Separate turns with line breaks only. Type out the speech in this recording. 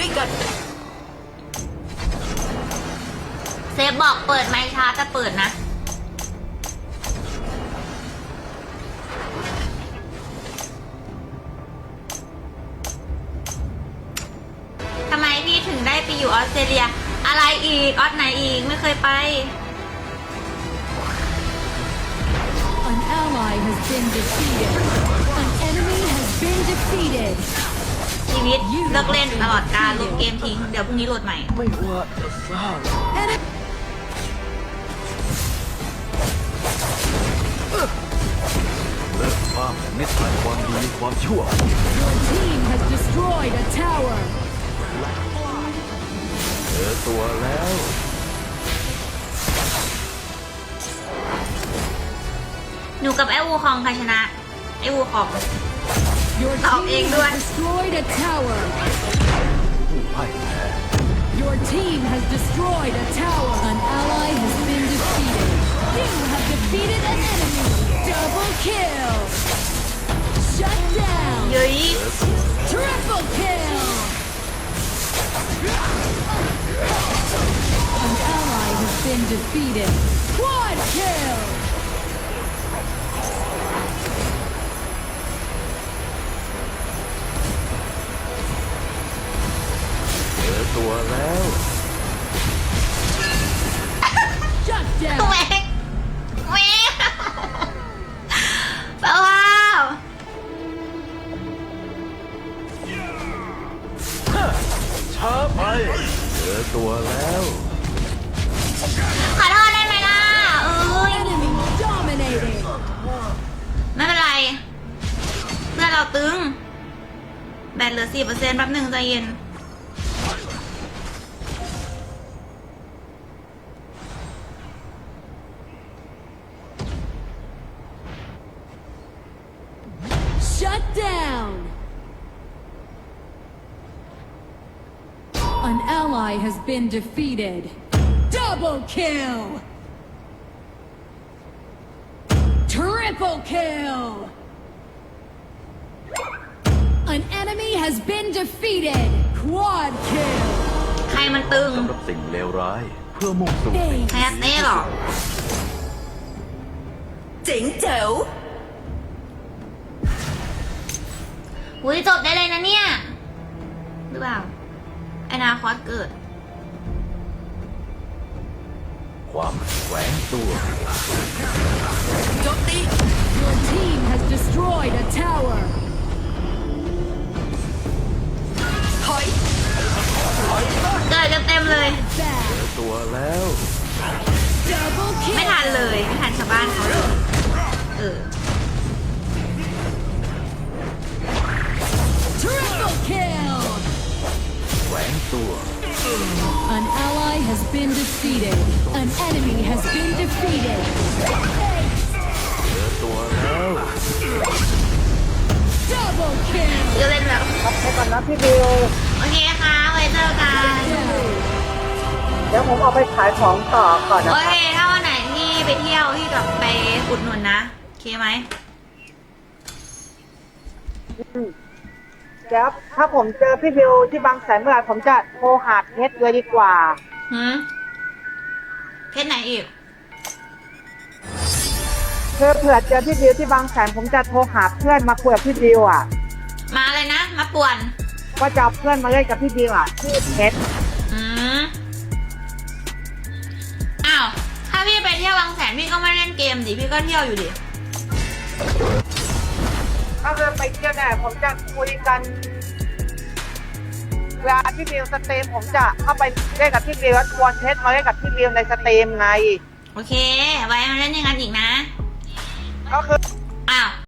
ด้วยกัน เซฟบอกเปิดไม้ช้าจะเปิดนะ ทำไมพี่ถึงได้ไปอยู่ออสเตรเลีย อะไรอีก ออสไหนอีก ไม่เคยไป
An ally has been defeated. An enemy has been defeated.
ชีวิตเลิกเล่นตลอดการลบเกมทิ้ง เดี๋ยวพรุ่งนี้โหลดใหม่
ไม่ว่าจะสร้าง
Enemy
เลิกบ้างนิสัยความดีความชั่ว
Your team has destroyed a tower.
เจอตัวแล้ว
หนูกับไอ้วูคองใครชนะ ไอ้วูคอง
Your
Tao
team
yên luôn.
has destroyed a tower.
ผู้พ่ายแพ้
Your team has destroyed a tower. An ally has been defeated. You have defeated an enemy. Double kill. Shut down.
เย้ย
Triple kill. An ally has been defeated. Quad kill.
ช้าไป เจอตัวแล้ว
ขอโทษได้ไหมล่ะ เอ้ย
Enemy dominating.
ไม่เป็นไรเพื่อนเราตึง แบตเหลือสี่เปอร์เซ็นต์แป๊บหนึ่งใจเย็น
Shut down. An ally has been defeated. Double kill. Triple kill. An enemy has been defeated. Quad kill.
ใครมันตึง
สำหรับสิ่งเลวร้าย เพื่อมุ่งสู่สิ่ง
ใครอะเต้เหรอ
เจ๋งเจ๋ว
อุ้ยจบได้เลยนะเนี่ย หรือเปล่าอ นาคตเกิด
ความแฝงตัว
โจมตี
Your team has destroyed a tower.
ถอย
เกิดกันเต็มเลย
Back.
เจอตัวแล้ว
Double kill.
ไม่ทันเลย ไม่ทันชาวบ้านเขาเลยเออ
ตัว
An ally has been defeated. An enemy has been defeated.
เจอตัวแล้ว
Double kill.
เดี๋ยวเล่นแบบ
ครับไปก่อนนะพี่บิว
โอเคค่ะไว้เจอกัน
เดี๋ยวผมเอาไปขายของต่อก่อนนะ
โอ
ค
เครับถ้าวันไหนที่ไปเที่ยวที่กลับไปอุดหนุนนะ โอเคไหม
เดี๋ยวถ้าผมเจอพี่บิวที่บางแสนเมื่อไหร่ผมจะโทรหาเพชรเลยดีกว่า
หืมเพชรไหนอีก
เพื่อเผื่อเจอพี่บิวที่บางแสนผมจะโทรหาเพื่อนมาคุยกับพี่บิวอะ
มาเลยนะ มาป่วน
ว่าจะเอาเพื่อนมาเล่นกับพี่บิวอะที่เพชร
อืมอ้าว ถ้าพี่ไปเที่ยวบางแสนพี่ก็ไม่เล่นเกมดิ พี่ก็เที่ยวอยู่ดิ
ถ้าเกิดไปเที่ยวเนี่ยผมจะคุยกัน เวลาพี่บิวสตรีมผมจะเข้าไปเล่นกับพี่บิวแล้วชวนเพชรมาเล่นกับพี่บิวในสตรีมไง
โอเค ไว้มาเล่นอยังไงอีกนะ
ก็คือ